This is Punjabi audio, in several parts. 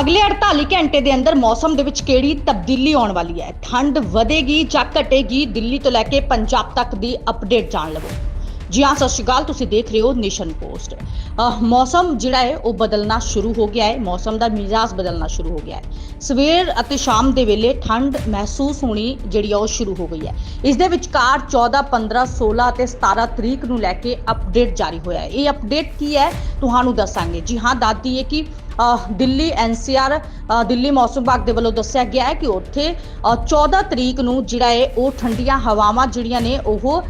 ਅਗਲੇ 48 ਘੰਟੇ ਦੇ ਅੰਦਰ ਮੌਸਮ ਦੇ ਵਿੱਚ ਕਿਹੜੀ ਤਬਦੀਲੀ ਆਉਣ ਵਾਲੀ ਹੈ? ਠੰਡ ਵਧੇਗੀ ਜਾਂ ਘਟੇਗੀ? ਦਿੱਲੀ ਤੋਂ ਲੈ ਕੇ ਪੰਜਾਬ ਤੱਕ ਦੀ ਅਪਡੇਟ ਜਾਣ ਲਵੋ। ਜੀ ਹਾਂ, ਸਤਿ ਸ਼੍ਰੀ ਅਕਾਲ, ਤੁਸੀਂ ਦੇਖ ਰਹੇ ਹੋ ਨੇਸ਼ਨ ਪੋਸਟ। ਮੌਸਮ ਜਿਹੜਾ ਹੈ, ਉਹ ਬਦਲਣਾ ਸ਼ੁਰੂ ਹੋ ਗਿਆ ਹੈ। ਮੌਸਮ ਦਾ ਮਿਜ਼ਾਜ ਬਦਲਣਾ ਸ਼ੁਰੂ ਹੋ ਗਿਆ ਹੈ। ਸਵੇਰ ਅਤੇ ਸ਼ਾਮ ਦੇ ਵੇਲੇ ਠੰਡ ਮਹਿਸੂਸ ਹੋਣੀ ਜਿਹੜੀ ਆ, ਉਹ ਸ਼ੁਰੂ ਹੋ ਗਈ ਹੈ। ਇਸ ਦੇ ਵਿਚਕਾਰ 14 15 16 ਅਤੇ 17 ਤਰੀਕ ਨੂੰ ਲੈ ਕੇ ਅਪਡੇਟ ਜਾਰੀ ਹੋਇਆ ਹੈ। ਇਹ ਅਪਡੇਟ ਕੀ ਹੈ? ਤੁਹਾਨੂੰ ਦੱਸਾਂਗੇ। ਜੀ ਹਾਂ ਦੱਸਦੀ ਹੈ ਕਿ ਦਿੱਲੀ ਐਨਸੀਆਰ ਦਿੱਲੀ ਮੌਸਮ ਵਿਭਾਗ ਦੇ ਵੱਲੋਂ ਦੱਸਿਆ ਗਿਆ ਹੈ ਕਿ ਉੱਥੇ, ਅਹ 14 ਤਰੀਕ ਨੂੰ ਜਿਹੜਾ ਹੈ, ਉਹ ਠੰਡੀਆਂ ਹਵਾਵਾਂ ਜਿਹੜੀਆਂ ਨੇ, ਉਹ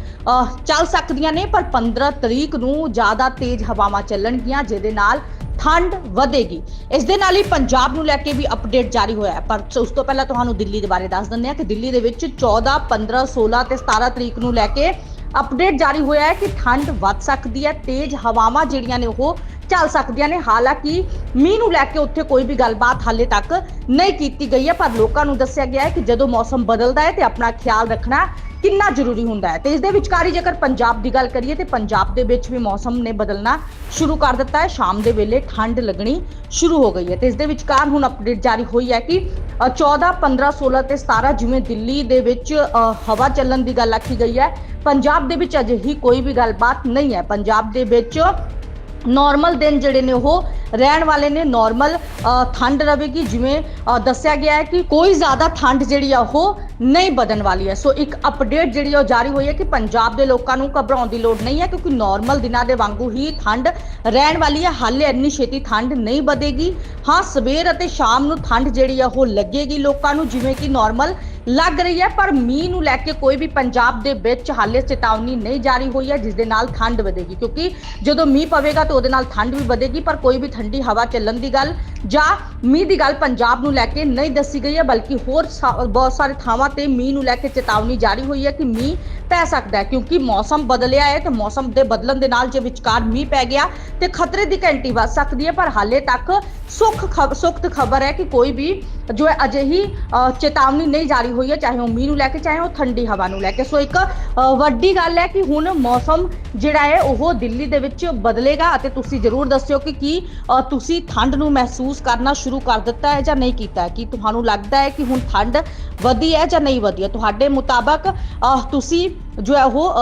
ਚੱਲ ਸਕਦੀਆਂ ਨੇ, ਪਰ 15 ਤਰੀਕ ਨੂੰ ਜ਼ਿਆਦਾ ਤੇਜ਼ ਹਵਾਵਾਂ ਚੱਲਣਗੀਆਂ, ਜਿਹਦੇ ਨਾਲ ਠੰਡ ਵਧੇਗੀ। ਇਸ ਦੇ ਨਾਲ ਹੀ ਪੰਜਾਬ ਨੂੰ ਲੈ ਕੇ ਵੀ ਅਪਡੇਟ ਜਾਰੀ ਹੋਇਆ ਹੈ। ਪਰ ਉਸ ਤੋਂ ਪਹਿਲਾਂ ਤੁਹਾਨੂੰ ਦਿੱਲੀ ਦੇ ਬਾਰੇ ਦੱਸ ਦਿੰਦੇ ਹਾਂ ਕਿ ਦਿੱਲੀ ਦੇ ਵਿੱਚ 14 15 16 ਤੇ 17 ਤਰੀਕ ਨੂੰ ਲੈ ਕੇ ਅਪਡੇਟ ਜਾਰੀ ਹੋਇਆ ਹੈ ਕਿ ਠੰਡ ਵੱਧ ਸਕਦੀ ਹੈ, ਤੇਜ਼ ਹਵਾਵਾਂ ਜਿਹੜੀਆਂ ਨੇ ਉਹ ਚੱਲ ਸਕਦੀਆਂ ਨੇ। ਹਾਲਾਂਕਿ ਮੀਂਹ ਨੂੰ ਲੈ ਕੇ ਉੱਥੇ ਕੋਈ ਵੀ ਗੱਲਬਾਤ ਹਾਲੇ ਤੱਕ ਨਹੀਂ ਕੀਤੀ ਗਈ ਹੈ ਪਰ ਲੋਕਾਂ ਨੂੰ ਦੱਸਿਆ ਗਿਆ ਹੈ ਕਿ ਜਦੋਂ ਮੌਸਮ ਬਦਲਦਾ ਹੈ ਤੇ ਆਪਣਾ ਖਿਆਲ ਰੱਖਣਾ ਕਿੰਨਾ ਜ਼ਰੂਰੀ ਹੁੰਦਾ ਹੈ। ਤੇ ਇਸ ਦੇ ਵਿਚਕਾਰੀ ਜੇਕਰ ਪੰਜਾਬ ਦੀ ਗੱਲ ਕਰੀਏ ਤੇ ਪੰਜਾਬ ਦੇ ਵਿੱਚ ਵੀ ਮੌਸਮ ਨੇ ਬਦਲਣਾ ਸ਼ੁਰੂ ਕਰ ਦਿੱਤਾ ਹੈ। ਸ਼ਾਮ ਦੇ ਵੇਲੇ ਠੰਡ ਲੱਗਣੀ ਸ਼ੁਰੂ ਹੋ ਗਈ ਹੈ। ਤੇ ਇਸ ਦੇ ਵਿਚਕਾਰ ਹੁਣ ਅਪਡੇਟ ਜਾਰੀ ਹੋਈ ਹੈ ਕਿ ਅ, 14 15 16 ਤੇ 17 ਜਿਵੇਂ ਦਿੱਲੀ ਦੇ ਵਿੱਚ ਹਵਾ ਚੱਲਣ ਦੀ ਗੱਲ ਆਖੀ ਗਈ ਹੈ। ਪੰਜਾਬ ਦੇ ਵਿੱਚ ਅਜਿਹੀ ਕੋਈ ਵੀ ਗੱਲਬਾਤ ਨਹੀਂ ਹੈ। ਪੰਜਾਬ ਦੇ ਵਿੱਚ ਨਾਰਮਲ ਦਿਨ ਜਿਹੜੇ ਨੇ ਉਹ ਰਹਿਣ ਵਾਲੇ ਨੇ ਨਾਰਮਲ ਠੰਡ ਰਹੇਗੀ। ਜਿਵੇਂ ਦੱਸਿਆ ਗਿਆ ਹੈ ਕਿ ਕੋਈ ਜ਼ਿਆਦਾ ਠੰਡ ਜਿਹੜੀ ਆ ਉਹ ਨਹੀਂ ਵਧਣ ਵਾਲੀ ਹੈ। ਸੋ ਇੱਕ ਅਪਡੇਟ ਜਿਹੜੀ ਆ ਉਹ ਜਾਰੀ ਹੋਈ ਹੈ ਕਿ ਪੰਜਾਬ ਦੇ ਲੋਕਾਂ ਨੂੰ ਘਬਰਾਉਣ ਦੀ ਲੋੜ ਨਹੀਂ ਹੈ ਕਿਉਂਕਿ ਨਾਰਮਲ ਦਿਨਾਂ ਦੇ ਵਾਂਗੂ ਹੀ ਠੰਡ ਰਹਿਣ ਵਾਲੀ ਹੈ। ਹਾਲੇ ਇੰਨੀ ਛੇਤੀ ਠੰਡ ਨਹੀਂ ਵਧੇਗੀ। ਹਾਂ, ਸਵੇਰ ਅਤੇ ਸ਼ਾਮ ਨੂੰ ਠੰਡ ਜਿਹੜੀ ਆ ਉਹ ਲੱਗੇਗੀ ਲੋਕਾਂ ਨੂੰ, ਜਿਵੇਂ ਕਿ ਨਾਰਮਲ ਲੱਗ ਰਹੀ ਹੈ ਪਰ ਮੀਂਹ ਨੂੰ ਲੈ ਕੇ ਕੋਈ ਵੀ ਪੰਜਾਬ ਦੇ ਵਿੱਚ ਹਾਲੇ ਚੇਤਾਵਨੀ ਨਹੀਂ ਜਾਰੀ ਹੋਈ ਹੈ ਜਿਸ ਦੇ ਨਾਲ ਠੰਡ ਵਧੇਗੀ। ਕਿਉਂਕਿ ਜਦੋਂ ਮੀਂਹ ਪਵੇਗਾ ਤਾਂ ਉਹਦੇ ਨਾਲ ਠੰਡ ਵੀ ਵਧੇਗੀ ਪਰ ਕੋਈ ਵੀ ਠੰਡੀ ਹਵਾ ਚੱਲਣ ਦੀ ਗੱਲ ਜਾਂ ਮੀਂਹ ਦੀ ਗੱਲ ਪੰਜਾਬ ਨੂੰ ਲੈ ਕੇ ਨਹੀਂ ਦੱਸੀ ਗਈ ਹੈ ਬਲਕਿ ਹੋਰ ਬਹੁਤ ਸਾਰੇ ਥਾਵਾਂ ਤੇ ਮੀਂਹ ਨੂੰ ਲੈ ਕੇ ਚੇਤਾਵਨੀ ਜਾਰੀ ਹੋਈ ਹੈ ਕਿ ਮੀਂਹ ਪੈ ਸਕਦਾ ਹੈ। ਕਿਉਂਕਿ ਮੌਸਮ ਬਦਲਿਆ ਹੈ ਤੇ ਮੌਸਮ ਦੇ ਬਦਲਣ ਦੇ ਨਾਲ ਜੇ ਵਿਚਕਾਰ ਮੀਂਹ ਪੈ ਗਿਆ ਤੇ ਖਤਰੇ ਦੀ ਘੰਟੀ ਵੱਜ ਸਕਦੀ ਹੈ ਪਰ ਹਾਲੇ ਤੱਕ ਸੁੱਖ ਖਬ- ਸੁਖਤ ਖਬਰ ਹੈ ਕਿ ਕੋਈ ਵੀ ਜੋ ਹੈ ਅਜਿਹੀ ਅ, ਚੇਤਾਵਨੀ ਨਹੀਂ ਜਾਰੀ ਹੋਈ ਹੈ ਚਾਹੇ ਉਹ ਮੀਂਹ ਨੂੰ ਲੈ ਕੇ ਚਾਹੇ ਉਹ ਠੰਡੀ ਹਵਾ ਨੂੰ ਲੈ ਕੇ। ਸੋ ਇੱਕ ਵੱਡੀ ਗੱਲ ਹੈ ਕਿ ਹੁਣ ਮੌਸਮ ਜਿਹੜਾ ਹੈ ਉਹ ਦਿੱਲੀ ਦੇ ਵਿੱਚ ਬਦਲੇਗਾ ਅਤੇ ਤੁਸੀਂ ਜ਼ਰੂਰ ਦੱਸਿਓ ਕਿ ਕੀ ਤੁਸੀਂ ਠੰਡ ਨੂੰ ਮਹਿਸੂਸ ਕਰਨਾ ਸ਼ੁਰੂ ਕਰ ਦਿੱਤਾ ਹੈ ਜਾਂ ਨਹੀਂ ਕੀਤਾ ਹੈ? ਕਿ ਤੁਹਾਨੂੰ ਲੱਗਦਾ ਹੈ ਕਿ ਹੁਣ ਠੰਡ ਵਧੀ ਹੈ ਜਾਂ ਨਹੀਂ ਵਧੀ ਹੈ? ਤੁਹਾਡੇ ਮੁਤਾਬਕ ਅ, ਤੁਸੀਂ ਜੋ ਹੈ ਉਹ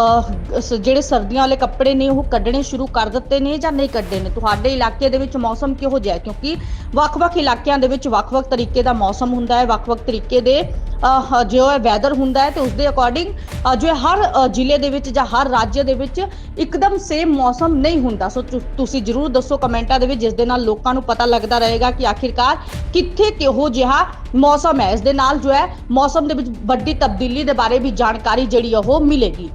ਜਿਹੜੇ ਸਰਦੀਆਂ ਵਾਲੇ ਕੱਪੜੇ ਨੇ ਉਹ ਕੱਢਣੇ ਸ਼ੁਰੂ ਕਰ ਦਿੱਤੇ ਨੇ ਜਾਂ ਨਹੀਂ ਕੱਢੇ ਨੇ? ਤੁਹਾਡੇ ਇਲਾਕੇ ਦੇ ਵਿੱਚ ਮੌਸਮ ਕਿਹੋ ਜਿਹਾ ਹੈ? ਕਿਉਂਕਿ ਵੱਖ-ਵੱਖ ਇਲਾਕਿਆਂ ਦੇ ਵਿੱਚ ਵੱਖ-ਵੱਖ ਤਰੀਕੇ ਦਾ ਮੌਸਮ ਹੁੰਦਾ ਹੈ ਵੱਖ-ਵੱਖ ਤਰੀਕੇ ਦੇ ਅ, ਜੋ ਹੈ ਵੈਦਰ ਹੁੰਦਾ ਹੈ ਤੇ ਉਸ ਦੇ ਅਕੋਰਡਿੰਗ ਜੋ ਹਰ ਜ਼ਿਲ੍ਹੇ ਦੇ ਵਿੱਚ ਜਾਂ ਹਰ ਰਾਜ ਦੇ ਵਿੱਚ ਇੱਕਦਮ ਸੇਮ ਮੌਸਮ ਨਹੀਂ ਹੁੰਦਾ। ਸੋ ਤੁਸੀਂ ਜਰੂਰ ਦੱਸੋ ਕਮੈਂਟਾਂ ਦੇ ਵਿੱਚ ਜਿਸ ਦੇ ਨਾਲ ਲੋਕਾਂ ਨੂੰ ਪਤਾ ਲੱਗਦਾ ਰਹੇਗਾ ਕਿ ਆਖਿਰਕਾਰ ਕਿੱਥੇ ਕਿਹੋ ਜਿਹਾ ਮੌਸਮ ਹੈ। ਇਸ ਦੇ ਨਾਲ ਜੋ ਹੈ, ਮੌਸਮ ਦੇ ਵਿੱਚ ਵੱਡੀ ਤਬਦੀਲੀ ਦੇ ਬਾਰੇ ਵੀ ਜਾਣਕਾਰੀ ਜਿਹੜੀ ਆ ਉਹ ਮਿਲੇਗੀ।